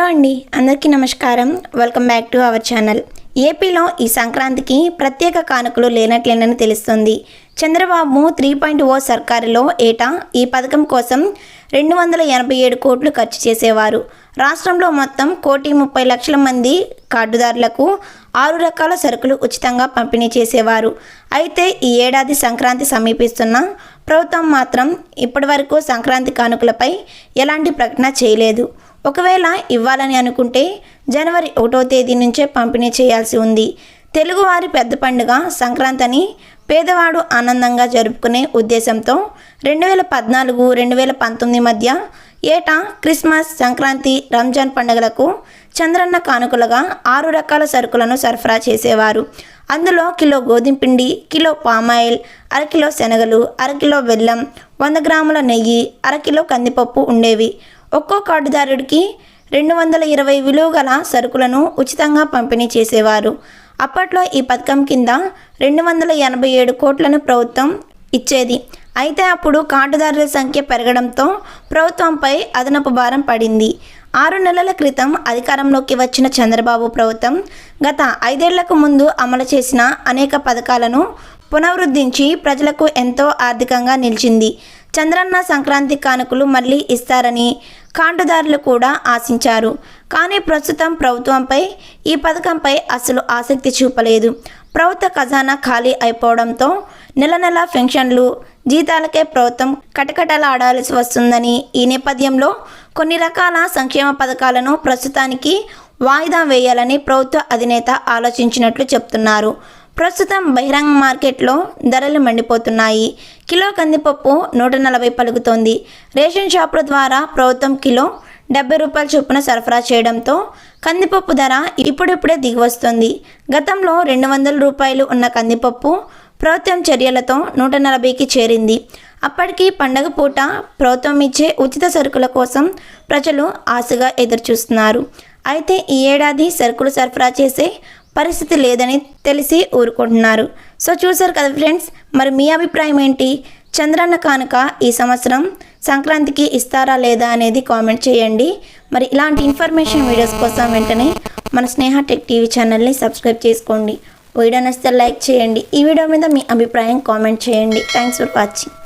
Hello అండి అందరికీ నమస్కారం. Welcome back to our channel. ఏపీలో ఈ సంక్రాంతికి ప్రత్యేక కానుకలు లేనట్లేనని తెలుస్తుంది. చంద్రబాబు త్రీ పాయింట్ ఓ సర్కారులో ఏటా ఈ పథకం కోసం రెండు వందల ఎనభై ఏడు కోట్లు ఖర్చు చేసేవారు. రాష్ట్రంలో మొత్తం కోటి ముప్పై లక్షల మంది కార్డుదారులకు ఆరు రకాల సరుకులు ఉచితంగా పంపిణీ చేసేవారు. అయితే ఈ ఏడాది సంక్రాంతి సమీపిస్తున్న ప్రభుత్వం మాత్రం ఇప్పటివరకు సంక్రాంతి కానుకలపై ఎలాంటి ప్రకటన చేయలేదు. ఒకవేళ ఇవ్వాలని అనుకుంటే జనవరి ఒకటో తేదీ నుంచే పంపిణీ చేయాల్సి ఉంది. తెలుగువారి పెద్ద పండుగ సంక్రాంతిని పేదవాడు ఆనందంగా జరుపుకునే ఉద్దేశంతో రెండు వేల పద్నాలుగు రెండు వేల పంతొమ్మిది మధ్య ఏటా క్రిస్మస్ సంక్రాంతి రంజాన్ పండుగలకు చంద్రన్న కానుకలుగా ఆరు రకాల సరుకులను సరఫరా చేసేవారు. అందులో కిలో గోధుమ పిండి కిలో పామాయిల్ అరకిలో శనగలు అరకిలో బెల్లం వంద గ్రాముల నెయ్యి అరకిలో కందిపప్పు ఉండేవి. ఒక్కో కార్డుదారుడికి రెండు వందల ఇరవై విలువ గల సరుకులను ఉచితంగా పంపిణీ చేసేవారు. అప్పట్లో ఈ పథకం కింద రెండు వందల ఎనభై ఏడు కోట్లను ప్రభుత్వం ఇచ్చేది. అయితే అప్పుడు కార్డుదారుల సంఖ్య పెరగడంతో ప్రభుత్వంపై అదనపు భారం పడింది. ఆరు నెలల క్రితం అధికారంలోకి వచ్చిన చంద్రబాబు ప్రభుత్వం గత ఐదేళ్ళకు ముందు అమలు చేసిన అనేక పథకాలను పునరుద్ధరించి ప్రజలకు ఎంతో ఆర్థికంగా నిలిచింది. చంద్రన్న సంక్రాంతి కానుకలు మళ్ళీ ఇస్తారని కాండుదారులు కూడా ఆశించారు. కానీ ప్రస్తుతం ప్రభుత్వంపై ఈ పథకంపై అసలు ఆసక్తి చూపలేదు. ప్రభుత్వ ఖజానా ఖాళీ అయిపోవడంతో నెల నెల పెన్షన్లు జీతాలకే ప్రభుత్వం కటకటలాడాల్సి వస్తుందని ఈ నేపథ్యంలో కొన్ని రకాల సంక్షేమ పథకాలను ప్రస్తుతానికి వాయిదా వేయాలని ప్రభుత్వ అధినేత ఆలోచించినట్లు చెప్తున్నారు. ప్రస్తుతం బహిరంగ మార్కెట్లో ధరలు మండిపోతున్నాయి. కిలో కందిపప్పు నూట నలభై పలుకుతోంది. రేషన్ షాపుల ద్వారా ప్రభుత్వం కిలో డెబ్బై రూపాయల చొప్పున సరఫరా చేయడంతో కందిపప్పు ధర ఇప్పుడిప్పుడే దిగివస్తుంది. గతంలో రెండు వందల రూపాయలు ఉన్న కందిపప్పు ప్రభుత్వం చర్యలతో నూట నలభైకి చేరింది. అప్పటికి పండగ పూట ప్రభుత్వం ఇచ్చే ఉచిత సరుకుల కోసం ప్రజలు ఆశగా ఎదురుచూస్తున్నారు. అయితే ఈ ఏడాది సరుకులు సరఫరా చేసే పరిస్థితి లేదని తెలిసి ఊరుకుంటున్నారు. సో చూసారు కదా ఫ్రెండ్స్ మరి మీ అభిప్రాయం ఏంటి? చంద్రన్న కానుక ఈ సంవత్సరం సంక్రాంతికి ఇస్తారా లేదా అనేది కామెంట్ చేయండి. మరి ఇలాంటి ఇన్ఫర్మేషన్ వీడియోస్ కోసం వెంటనే మన స్నేహ టెక్ టీవీ ఛానల్ని సబ్స్క్రైబ్ చేసుకోండి. వీడియో నచ్చితే లైక్ చేయండి. ఈ వీడియో మీద మీ అభిప్రాయం కామెంట్ చేయండి. Thanks for watching.